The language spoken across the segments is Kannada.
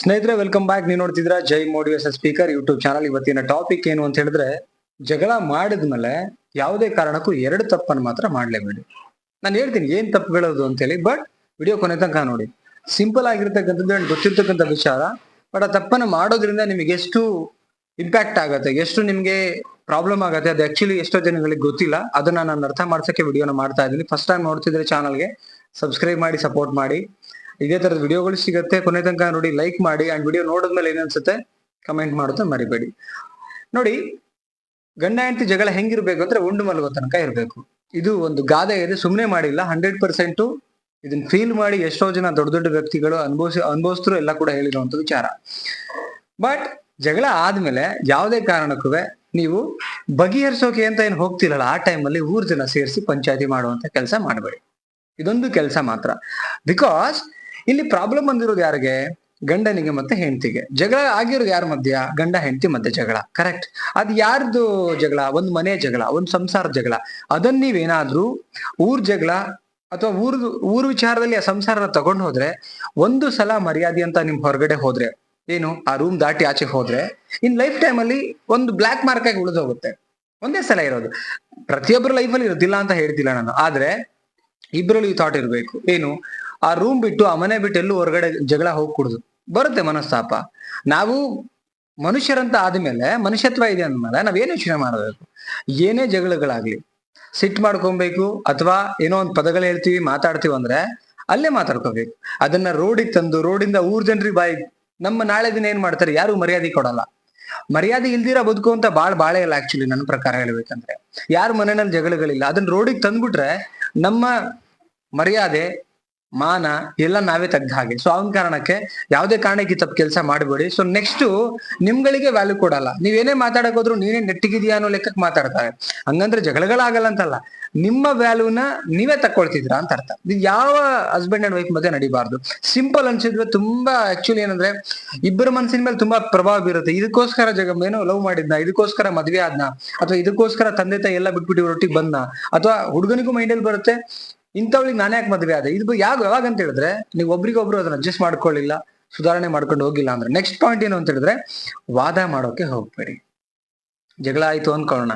ಸ್ನೇಹಿತರೆ ವೆಲ್ಕಮ್ ಬ್ಯಾಕ್ ನೀವು ನೋಡ್ತಿದ್ರ Jai motivation speaker YouTube channel. ಇವತ್ತಿನ ಟಾಪಿಕ್ ಏನು ಅಂತ ಹೇಳಿದ್ರೆ, ಜಗಳ ಮಾಡಿದ್ಮೇಲೆ ಯಾವುದೇ ಕಾರಣಕ್ಕೂ ಎರಡು ತಪ್ಪನ್ನು ಮಾತ್ರ ಮಾಡ್ಲೇಬೇಡಿ. ನಾನು ಹೇಳ್ತೀನಿ ಏನ್ ತಪ್ಪುಗಳದು ಅಂತೇಳಿ ಬಟ್ ವಿಡಿಯೋ ಕೊನೆ ತನಕ ನೋಡಿ. ಸಿಂಪಲ್ ಆಗಿರ್ತಕ್ಕಂಥದ್ದು ಗೊತ್ತಿರ್ತಕ್ಕಂಥ ವಿಚಾರ ಬಟ್ ಆ ತಪ್ಪನ್ನು ಮಾಡೋದ್ರಿಂದ ನಿಮಗೆ ಎಷ್ಟು ಇಂಪ್ಯಾಕ್ಟ್ ಆಗುತ್ತೆ, ಎಷ್ಟು ನಿಮ್ಗೆ ಪ್ರಾಬ್ಲಮ್ ಆಗುತ್ತೆ, ಅದು ಆಕ್ಚುಲಿ ಎಷ್ಟೋ ಜನಗಳಿಗೆ ಗೊತ್ತಿಲ್ಲ. ಅದನ್ನ ನಾನು ಅರ್ಥ ಮಾಡ್ಸಕ್ಕೆ ವಿಡಿಯೋನ ಮಾಡ್ತಾ ಇದ್ದೀನಿ. ಫಸ್ಟ್ ಟೈಮ್ ನೋಡ್ತಿದ್ರೆ ಚಾನಲ್ಗೆ ಸಬ್ಸ್ಕ್ರೈಬ್ ಮಾಡಿ ಸಪೋರ್ಟ್ ಮಾಡಿ. ಇದೇ ತರದ ವಿಡಿಯೋಗಳು ಸಿಗುತ್ತೆ. ಕೊನೆ ತನಕ ನೋಡಿ ಲೈಕ್ ಮಾಡಿ ಅಂಡ್ ವಿಡಿಯೋ ನೋಡಿದ್ಮೇಲೆ ಏನನ್ಸುತ್ತೆ? ಕಮೆಂಟ್ ಮಾಡೋದು ಮರಿಬೇಡಿ. ನೋಡಿ, ಗಂಡ ಹೆಂಡತಿ ಜಗಳ ಹೆಂಗಿರ್ಬೇಕು ಅಂದ್ರೆ ಉಂಡು ಮಲಗೋ ತನಕ ಇರಬೇಕು. ಇದು ಒಂದು ಗಾದೆ ಇದೆ ಸುಮ್ಮನೆ ಮಾಡಿಲ್ಲ. ಹಂಡ್ರೆಡ್ ಪರ್ಸೆಂಟ್ ಇದನ್ನ ಫೀಲ್ ಮಾಡಿ ಎಷ್ಟೋ ಜನ ದೊಡ್ಡ ದೊಡ್ಡ ವ್ಯಕ್ತಿಗಳು ಅನುಭವಿಸಿ ಅನುಭವಿಸ್ತರು ಎಲ್ಲ ಕೂಡ ಹೇಳಿರುವಂತ ವಿಚಾರ. ಬಟ್ ಜಗಳ ಆದ್ಮೇಲೆ ಯಾವುದೇ ಕಾರಣಕ್ಕೂ ನೀವು ಬಗೆಹರಿಸೋಕೆ ಅಂತ ಏನು ಹೋಗ್ತಿರಲ್ಲ, ಆ ಟೈಮಲ್ಲಿ ಊರ್ ಜನ ಸೇರಿಸಿ ಪಂಚಾಯತಿ ಮಾಡುವಂತ ಕೆಲಸ ಮಾಡಬೇಡಿ. ಇದೊಂದು ಕೆಲಸ ಮಾತ್ರ. ಬಿಕಾಸ್ ಇಲ್ಲಿ ಪ್ರಾಬ್ಲಮ್ ಬಂದಿರೋದು ಯಾರಿಗೆ? ಗಂಡನಿಗೆ ಮತ್ತೆ ಹೆಂಡತಿಗೆ. ಜಗಳ ಆಗಿರೋದು ಯಾರ ಮಧ್ಯ? ಗಂಡ, ಹೆಂಡತಿ ಮಧ್ಯೆ ಜಗಳ. ಕರೆಕ್ಟ್ ಅದು ಯಾರ್ದು ಜಗಳ? ಒಂದು ಮನೆ ಜಗಳ, ಒಂದು ಸಂಸಾರ ಜಗಳ. ಅದನ್ನ ನೀವೇನಾದ್ರೂ ಊರ್ ಜಗಳ ಅಥವಾ ಊರ್ ಊರ್ ವಿಚಾರದಲ್ಲಿ ಆ ಸಂಸಾರನ ತಗೊಂಡ್ ಹೋದ್ರೆ, ಒಂದು ಸಲ ಮರ್ಯಾದೆ ಅಂತ ನಿಮ್ ಹೊರಗಡೆ ಹೋದ್ರೆ, ಏನು, ಆ ರೂಮ್ ದಾಟಿ ಆಚೆ ಹೋದ್ರೆ, ಇನ್ ಲೈಫ್ ಟೈಮ್ ಅಲ್ಲಿ ಒಂದು ಬ್ಲಾಕ್ ಮಾರ್ಕ್ ಆಗಿ ಉಳಿದೋಗುತ್ತೆ. ಒಂದೇ ಸಲ ಇರೋದು. ಪ್ರತಿಯೊಬ್ಬರ ಲೈಫಲ್ಲಿ ಇರೋದಿಲ್ಲ ಅಂತ ಹೇಳ್ತಿಲ್ಲ ನಾನು. ಆದ್ರೆ ಇಬ್ಬರಲ್ಲಿ ಥಾಟ್ ಇರಬೇಕು. ಏನು ಆ ರೂಮ್ ಬಿಟ್ಟು ಆ ಮನೆ ಬಿಟ್ಟು ಎಲ್ಲೂ ಹೊರಗಡೆ ಜಗಳ ಹೋಗ್ಕೂಡುದು. ಬರುತ್ತೆ ಮನಸ್ತಾಪ. ನಾವು ಮನುಷ್ಯರಂತ ಆದ್ಮೇಲೆ ಮನುಷ್ಯತ್ವ ಇದೆ ಅಂದ್ಮೇಲೆ ಏನು ಯೋಚನೆ ಮಾಡಬೇಕು? ಏನೇ ಜಗಳಗಳಾಗ್ಲಿ. ಸಿಟ್ ಮಾಡ್ಕೊಬೇಕು ಅಥವಾ ಏನೋ ಒಂದು ಪದಗಳು ಹೇಳ್ತೀವಿ, ಮಾತಾಡ್ತೀವಿ ಅಂದ್ರೆ ಅಲ್ಲೇ ಮಾತಾಡ್ಕೋಬೇಕು. ಅದನ್ನ ರೋಡಿಗೆ ತಂದು, ರೋಡಿಂದ ಊರ್ ಜನರಿಗೆ ಬಾಯಿ, ನಮ್ಮ ನಾಳೆ ದಿನ ಏನ್ ಮಾಡ್ತಾರೆ? ಯಾರು ಮರ್ಯಾದೆ ಕೊಡಲ್ಲ. ಮರ್ಯಾದೆ ಇಲ್ದಿರ ಬದುಕು ಅಂತ ಬಾಳ್ ಬಾಳೆ ಇಲ್ಲ ಆಕ್ಚುಲಿ ನನ್ನ ಪ್ರಕಾರ ಹೇಳ್ಬೇಕಂದ್ರೆ. ಯಾರು ಮನೆಯಲ್ಲಿ ಜಗಳಗಳಿಲ್ಲ, ಅದನ್ನ ರೋಡಿಗೆ ತಂದ್ಬಿಟ್ರೆ ನಮ್ಮ ಮರ್ಯಾದೆ ಮಾನ ಎಲ್ಲ ನಾವೇ ತೆಗ್ದ ಹಾಗೆ. ಸೊ ಅವನ ಕಾರಣಕ್ಕೆ ಯಾವುದೇ ಕಾರಣಕ್ಕೆ ತಪ್ಪು ಕೆಲಸ ಮಾಡಬೇಡಿ. ಸೊ ನೆಕ್ಸ್ಟ್ ನಿಮ್ಗಳಿಗೆ ವ್ಯಾಲ್ಯೂ ಕೊಡಲ್ಲ. ನೀವೇನೇ ಮಾತಾಡಕ್ ಹೋದ್ರು ನೀನೇ ನೆಟ್ಟಿಗಿದ್ಯಾ ಅನ್ನೋ ಲೆಕ್ಕಕ್ಕೆ ಮಾತಾಡ್ತಾರೆ. ಹಂಗಂದ್ರೆ ಜಗಳಗಳಾಗಲ್ಲ ಅಂತಲ್ಲ. ನಿಮ್ಮ ವ್ಯಾಲ್ಯೂನ ನೀವೇ ತಕ್ಕೊಳ್ತಿದ್ರಾ ಅಂತ ಅರ್ಥ. ಇದು ಯಾವ ಹಸ್ಬೆಂಡ್ ಅಂಡ್ ವೈಫ್ ಮಧ್ಯೆ ನಡಿಬಾರ್ದು. ಸಿಂಪಲ್ ಅನ್ಸಿದ್ರೆ ತುಂಬಾ ಆಕ್ಚುಲಿ ಏನಂದ್ರೆ ಇಬ್ಬರ ಮನಸ್ಸಿನ ಮೇಲೆ ತುಂಬಾ ಪ್ರಭಾವ ಬೀರುತ್ತೆ. ಇದಕ್ಕೋಸ್ಕರ ಜಗ ಏನೋ ಲವ್ ಮಾಡಿದ್ನ, ಇದಕ್ಕೋಸ್ಕರ ಮದ್ವೆ ಆದ್ನ, ಅಥವಾ ಇದಕ್ಕೋಸ್ಕರ ತಂದೆ ತಾಯಿ ಎಲ್ಲ ಬಿಟ್ಬಿಟ್ಟು ಇವ್ರೊಟ್ಟಿಗೆ ಬಂದ್ನ, ಅಥವಾ ಹುಡುಗನಿಗೂ ಮೈಂಡಲ್ಲಿ ಬರುತ್ತೆ ಇಂಥವಳಿಗೆ ನಾನು ಯಾಕೆ ಮದುವೆ ಆದೆ? ಇದು ಯಾವ ಯಾವಾಗ ಅಂತ ಹೇಳಿದ್ರೆ, ನೀವು ಒಬ್ರಿಗೊಬ್ರು ಅದನ್ನ ಅಡ್ಜಸ್ಟ್ ಮಾಡ್ಕೊಳ್ಳಿಲ್ಲ, ಸುಧಾರಣೆ ಮಾಡ್ಕೊಂಡು ಹೋಗಿಲ್ಲ ಅಂದ್ರೆ. ನೆಕ್ಸ್ಟ್ ಪಾಯಿಂಟ್ ಏನು ಅಂತ ಹೇಳಿದ್ರೆ, ವಾದ ಮಾಡೋಕೆ ಹೋಗ್ಬೇಡಿ. ಜಗಳ ಆಯ್ತು ಅನ್ಕೊಳ್ಳೋಣ.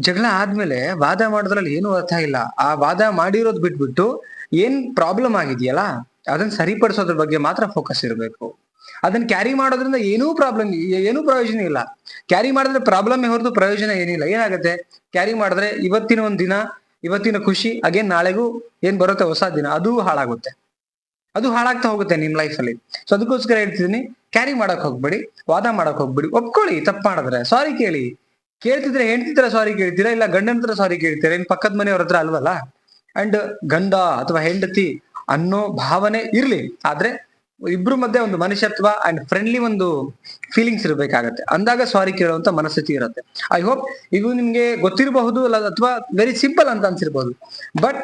ಜಗಳ ಆದ್ಮೇಲೆ ವಾದ ಮಾಡೋದ್ರಲ್ಲಿ ಏನು ಅರ್ಥ ಇಲ್ಲ. ಆ ವಾದ ಮಾಡಿರೋದ್ ಬಿಟ್ಬಿಟ್ಟು ಏನ್ ಪ್ರಾಬ್ಲಮ್ ಆಗಿದೆಯಲ್ಲ, ಅದನ್ನ ಸರಿಪಡಿಸೋದ್ರ ಬಗ್ಗೆ ಮಾತ್ರ ಫೋಕಸ್ ಇರಬೇಕು. ಅದನ್ನ ಕ್ಯಾರಿ ಮಾಡೋದ್ರಿಂದ ಏನೂ ಪ್ರಾಬ್ಲಮ್ ಏನೂ ಪ್ರಯೋಜನ ಇಲ್ಲ. ಕ್ಯಾರಿ ಮಾಡಿದ್ರೆ ಪ್ರಾಬ್ಲಮ್ ಹೊರತು ಪ್ರಯೋಜನ ಏನಿಲ್ಲ. ಏನಾಗುತ್ತೆ? ಕ್ಯಾರಿ ಮಾಡಿದ್ರೆ ಇವತ್ತಿನ ಒಂದ್ ದಿನ ಇವತ್ತಿನ ಖುಷಿ ಅಗೇನ್ ನಾಳೆಗೂ ಏನ್ ಬರುತ್ತೆ ಹೊಸ ದಿನ, ಅದು ಹಾಳಾಗುತ್ತೆ. ಅದು ಹಾಳಾಗ್ತಾ ಹೋಗುತ್ತೆ ನಿಮ್ ಅಲ್ಲಿ. ಸೊ ಅದಕ್ಕೋಸ್ಕರ ಹೇಳ್ತಿದ್ದೀನಿ ಕ್ಯಾರಿ ಮಾಡಕ್ ಹೋಗ್ಬೇಡಿ, ವಾದ ಮಾಡಕ್ ಹೋಗ್ಬೇಡಿ, ಒಪ್ಕೊಳ್ಳಿ, ತಪ್ಪು ಮಾಡಿದ್ರೆ ಸಾರಿ ಕೇಳಿ. ಕೇಳ್ತಿದ್ರೆ ಹೆಂಡ್ತಿದ್ರೆ ಸಾರಿ ಕೇಳ್ತೀರಾ, ಇಲ್ಲ ಗಂಡನ ಹತ್ರ ಸಾರಿ ಕೇಳ್ತೀರಾ? ಇನ್ ಪಕ್ಕದ ಮನೆಯವ್ರ ಹತ್ರ ಅಲ್ವಲ್ಲ? ಅಂಡ್ ಗಂಡ ಅಥವಾ ಹೆಂಡತಿ ಅನ್ನೋ ಭಾವನೆ ಇರ್ಲಿ, ಆದ್ರೆ ಇಬ್ರು ಮಧ್ಯೆ ಒಂದು ಮನುಷ್ಯತ್ವ ಅಂಡ್ ಫ್ರೆಂಡ್ಲಿ ಒಂದು ಫೀಲಿಂಗ್ಸ್ ಇರಬೇಕಾಗತ್ತೆ. ಅಂದಾಗ ಸಾರಿ ಕೇಳುವಂತ ಮನಸ್ಥಿತಿ ಇರುತ್ತೆ. ಐ ಹೋಪ್ ಇದು ನಿಮ್ಗೆ ಗೊತ್ತಿರಬಹುದು ಅಲ್ಲ, ಅಥವಾ ವೆರಿ ಸಿಂಪಲ್ ಅಂತ ಅನ್ಸಿರ್ಬಹುದು ಬಟ್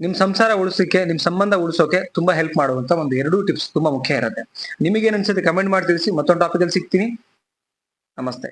ನಿಮ್ ಸಂಸಾರ ಉಳಿಸೋಕೆ ನಿಮ್ ಸಂಬಂಧ ಉಳಿಸೋಕೆ ತುಂಬಾ ಹೆಲ್ಪ್ ಮಾಡುವಂತ ಒಂದು ಎರಡು ಟಿಪ್ಸ್ ತುಂಬಾ ಮುಖ್ಯ ಇರುತ್ತೆ. ಏನ್ ಅನ್ಸುತ್ತೆ ಕಮೆಂಟ್ ಮಾಡಿ ತಿಳಿಸಿ. ಮತ್ತೊಂದು ಟಾಪಿಕ್ ಅಲ್ಲಿ ಸಿಗ್ತೀನಿ. ನಮಸ್ತೆ.